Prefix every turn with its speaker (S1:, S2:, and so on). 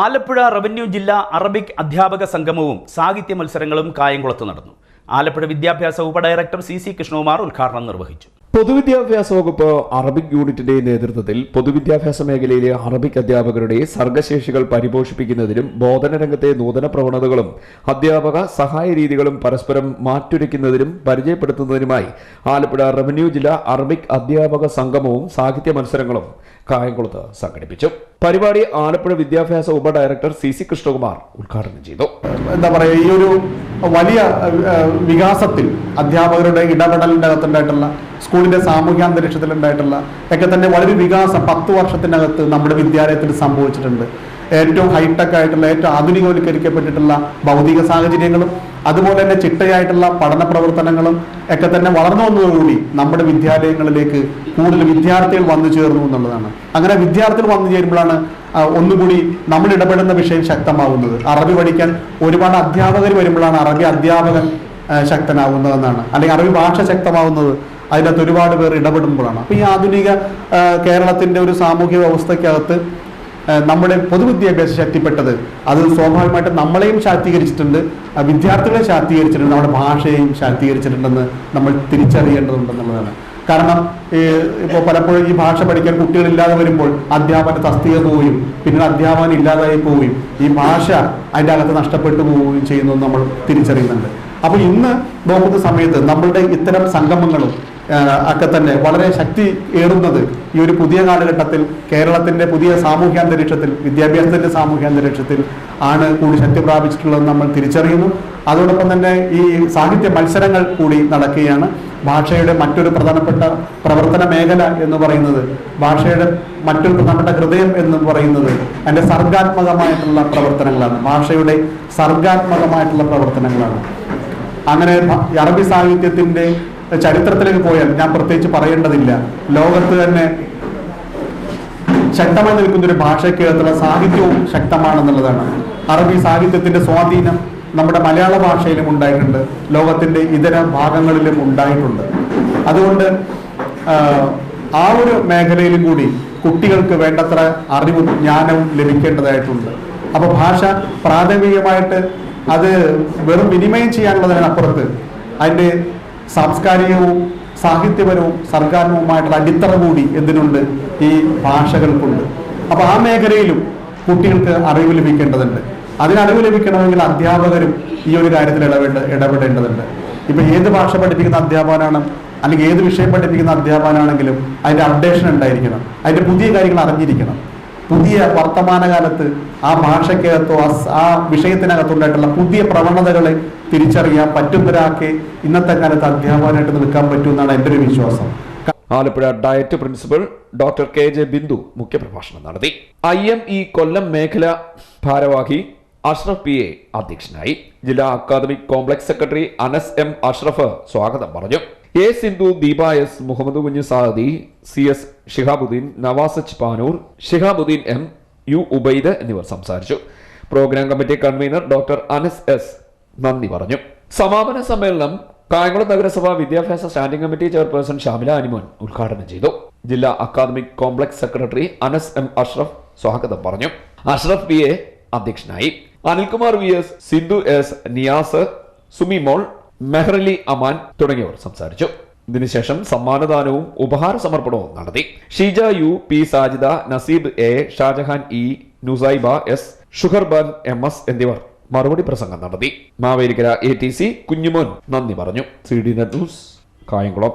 S1: Alappuzha revenue ജില്ലാ Arabic അധ്യാപക സംഗമവും സാഹിത്യ മത്സരങ്ങളും കായംകുളത്ത് നടന്നു. ആലപ്പുഴ വിദ്യാഭ്യാസ ഉപഡയറക്ടർ സി സി കൃഷ്ണകുമാർ ഉദ്ഘാടനം നിർവഹിച്ചു.
S2: പൊതുവിദ്യാഭ്യാസ വകുപ്പ് അറബിക് യൂണിറ്റിന്റെ നേതൃത്വത്തിൽ പൊതുവിദ്യാഭ്യാസ മേഖലയിലെ അറബിക് അധ്യാപകരുടെ സർഗശേഷികൾ പരിപോഷിപ്പിക്കുന്നതിനും ബോധന രംഗത്തെ നൂതന പ്രവണതകളും അധ്യാപക സഹായ രീതികളും പരസ്പരം മാറ്റുരയ്ക്കുന്നതിനും പരിചയപ്പെടുത്തുന്നതിനുമായി ആലപ്പുഴ റവന്യൂ ജില്ലാ അറബിക് അധ്യാപക സംഗമവും സാഹിത്യ മത്സരങ്ങളും കായംകുളത്ത് സംഘടിപ്പിച്ചു. പരിപാടി ആലപ്പുഴ വിദ്യാഭ്യാസ ഉപ ഡയറക്ടർ സി സി കൃഷ്ണകുമാർ ഉദ്ഘാടനം ചെയ്തു.
S3: എന്താ പറയുക ഈ ഒരു വലിയ വികാസത്തിൽ അധ്യാപകരുടെ ഇടപെടലിന്റെ അകത്തുണ്ടായിട്ടുള്ള സ്കൂളിന്റെ സാമൂഹ്യ അന്തരീക്ഷത്തിലുണ്ടായിട്ടുള്ള ഒക്കെ തന്നെ വളരെ വികാസം പത്ത് വർഷത്തിനകത്ത് നമ്മുടെ വിദ്യാലയത്തിൽ സംഭവിച്ചിട്ടുണ്ട്. ഏറ്റവും ഹൈടെക് ആയിട്ടുള്ള ഏറ്റവും ആധുനികവൽക്കരിക്കപ്പെട്ടിട്ടുള്ള ഭൗതിക സാഹചര്യങ്ങളും അതുപോലെ തന്നെ ചിട്ടയായിട്ടുള്ള പഠന പ്രവർത്തനങ്ങളും ഒക്കെ തന്നെ വളർന്നു വന്നതോടുകൂടി നമ്മുടെ വിദ്യാലയങ്ങളിലേക്ക് കൂടുതൽ വിദ്യാർത്ഥികൾ വന്നു ചേർന്നു എന്നുള്ളതാണ്. അങ്ങനെ വിദ്യാർത്ഥികൾ വന്നു ചേരുമ്പോഴാണ് ഒന്നുകൂടി നമ്മൾ ഇടപെടുന്ന വിഷയം ശക്തമാവുന്നത്. അറബി പഠിക്കാൻ ഒരുപാട് അധ്യാപകർ വരുമ്പോഴാണ് അറബി അധ്യാപകൻ ശക്തനാവുന്നതെന്നാണ്. അല്ലെങ്കിൽ അറബി ഭാഷ ശക്തമാവുന്നത്. അതിനകത്ത് ഒരുപാട് പേർ ഇടപെടുമ്പോഴാണ്. അപ്പം ഈ ആധുനിക കേരളത്തിന്റെ ഒരു സാമൂഹ്യ വ്യവസ്ഥയ്ക്കകത്ത് നമ്മുടെ പൊതുവിദ്യാഭ്യാസം ശക്തിപ്പെട്ടത് അത് സ്വാഭാവികമായിട്ടും നമ്മളെയും ശാക്തീകരിച്ചിട്ടുണ്ട് വിദ്യാർത്ഥികളെ ശാക്തീകരിച്ചിട്ടുണ്ട് നമ്മുടെ ഭാഷയെയും ശാക്തീകരിച്ചിട്ടുണ്ടെന്ന് നമ്മൾ തിരിച്ചറിയേണ്ടതുണ്ടെന്നുള്ളതാണ്. കാരണം ഇപ്പോൾ പലപ്പോഴും ഈ ഭാഷ പഠിക്കാൻ കുട്ടികളില്ലാതെ വരുമ്പോൾ അധ്യാപന തസ്തിക പോവുകയും പിന്നീട് അധ്യാപനം ഇല്ലാതായി പോവുകയും ഈ ഭാഷ അതിന്റെ അകത്ത് നഷ്ടപ്പെട്ടു പോവുകയും ചെയ്യുന്നു നമ്മൾ തിരിച്ചറിയുന്നുണ്ട്. അപ്പോൾ ഇന്ന് നോക്കുന്ന സമയത്ത് നമ്മളുടെ ഇത്തരം സംഗമങ്ങളും ഒക്കെ തന്നെ വളരെ ശക്തി ഏറുന്നത് ഈ ഒരു പുതിയ കാലഘട്ടത്തിൽ കേരളത്തിന്റെ പുതിയ സാമൂഹ്യ അന്തരീക്ഷത്തിൽ വിദ്യാഭ്യാസത്തിന്റെ സാമൂഹ്യ അന്തരീക്ഷത്തിൽ ആണ് കൂടി ശക്തി പ്രാപിച്ചിട്ടുള്ളത് നമ്മൾ തിരിച്ചറിയുന്നു. അതോടൊപ്പം തന്നെ ഈ സാഹിത്യ മത്സരങ്ങൾ കൂടി നടക്കുകയാണ്. ഭാഷയുടെ മറ്റൊരു പ്രധാനപ്പെട്ട പ്രവർത്തന മേഖല എന്ന് പറയുന്നത് ഭാഷയുടെ മറ്റൊരു പ്രധാനപ്പെട്ട ഹൃദയം എന്ന് പറയുന്നത് അതിന്റെ സർഗാത്മകമായിട്ടുള്ള പ്രവർത്തനങ്ങളാണ്. ഭാഷയുടെ സർഗാത്മകമായിട്ടുള്ള പ്രവർത്തനങ്ങളാണ്. അങ്ങനെ അറബി സാഹിത്യത്തിന്റെ ചരിത്രത്തിലേക്ക് പോയാൽ ഞാൻ പ്രത്യേകിച്ച് പറയേണ്ടതില്ല. ലോകത്ത് തന്നെ ശക്തമായി നിൽക്കുന്ന ഒരു ഭാഷയ്ക്കകത്തുള്ള സാഹിത്യവും ശക്തമാണെന്നുള്ളതാണ്. അറബി സാഹിത്യത്തിന്റെ സ്വാധീനം നമ്മുടെ മലയാള ഭാഷയിലും ഉണ്ടായിട്ടുണ്ട്. ലോകത്തിന്റെ ഇതര ഭാഗങ്ങളിലും ഉണ്ടായിട്ടുണ്ട്. അതുകൊണ്ട് ആ, ഒരു മേഖലയിലും കൂടി കുട്ടികൾക്ക് വേണ്ടത്ര അറിവും ജ്ഞാനവും ലഭിക്കേണ്ടതായിട്ടുണ്ട്. അപ്പൊ ഭാഷ പ്രാഥമികമായിട്ട് അത് വെറും വിനിമയം ചെയ്യാനുള്ളതിനപ്പുറത്ത് അതിന്റെ സാംസ്കാരികവും സാഹിത്യപരവും സർഗാത്മകവുമായിട്ടുള്ള അടിത്തറ കൂടി എന്തിനുണ്ട്? ഈ ഭാഷകൾക്കുണ്ട്. അപ്പൊ ആ മേഖലയിലും കുട്ടികൾക്ക് അറിവ് ലഭിക്കേണ്ടതുണ്ട്. അതിന് അറിവ് ലഭിക്കണമെങ്കിൽ അധ്യാപകരും ഈ ഒരു കാര്യത്തിൽ ഇടപെട ഇടപെടേണ്ടതുണ്ട്. ഇപ്പൊ ഏത് ഭാഷ പഠിപ്പിക്കുന്ന അധ്യാപകനാണ് അല്ലെങ്കിൽ ഏത് വിഷയം പഠിപ്പിക്കുന്ന അധ്യാപകനാണെങ്കിലും അതിന്റെ അപ്ഡേഷൻ ഉണ്ടായിരിക്കണം. അതിന്റെ പുതിയ കാര്യങ്ങൾ അറിഞ്ഞിരിക്കണം. പുതിയ വർത്തമാനകാലത്ത് ആ ഭാഷയ്ക്കകത്തോ ആ വിഷയത്തിനകത്തുണ്ടായിട്ടുള്ള പുതിയ പ്രവണതകളെ തിരിച്ചറിയാൻ പറ്റുന്നവരാക്കെ ഇന്നത്തെ കാലത്ത് അധ്യാപകനായിട്ട് നിൽക്കാൻ പറ്റുമെന്നാണ് എന്റെ ഒരു വിശ്വാസം.
S2: Alappuzha DIET principal doctor K J Bindu മുഖ്യപ്രഭാഷണം നടത്തി. ഐ എം ഇ കൊല്ലം മേഖല ഭാരവാഹി അഷ്റഫ് പി എ അധ്യക്ഷനായി. ജില്ലാ academic complex secretary Anas M Ashraf സ്വാഗതം പറഞ്ഞു. A Sindhu Deepa S Muhammad Kunju Sadi C S Shihabuddin Navas H Panoor Shihabuddin M U Ubaid എന്നിവർ സംസാരിച്ചു. Programme committee convener doctor Anas S നന്ദി പറഞ്ഞു. സമാപന സമ്മേളനം കായംകുളം നഗരസഭ വിദ്യാഭ്യാസ standing committee chairperson Shamila Animon ഉദ്ഘാടനം ചെയ്തു. ജില്ലാ academic complex secretary Anas M Ashraf സ്വാഗതം പറഞ്ഞു. അഷ്റഫ് പി എ അധ്യക്ഷനായി. Anilkumar V S Sindhu S Niyas Sumimol Mehrali Aman തുടങ്ങിയവർ സംസാരിച്ചു. ഇതിനുശേഷം സമ്മാനദാനവും ഉപഹാര സമർപ്പണവും നടത്തി. Sheeja U P Sajida Naseeb A Shajahan E Nusaiba S Shuharban M S എന്നിവർ മറുപടി പ്രസംഗം നടത്തി. Mavelikara A T C Kunjumon നന്ദി പറഞ്ഞു. C D news Kayamkulam.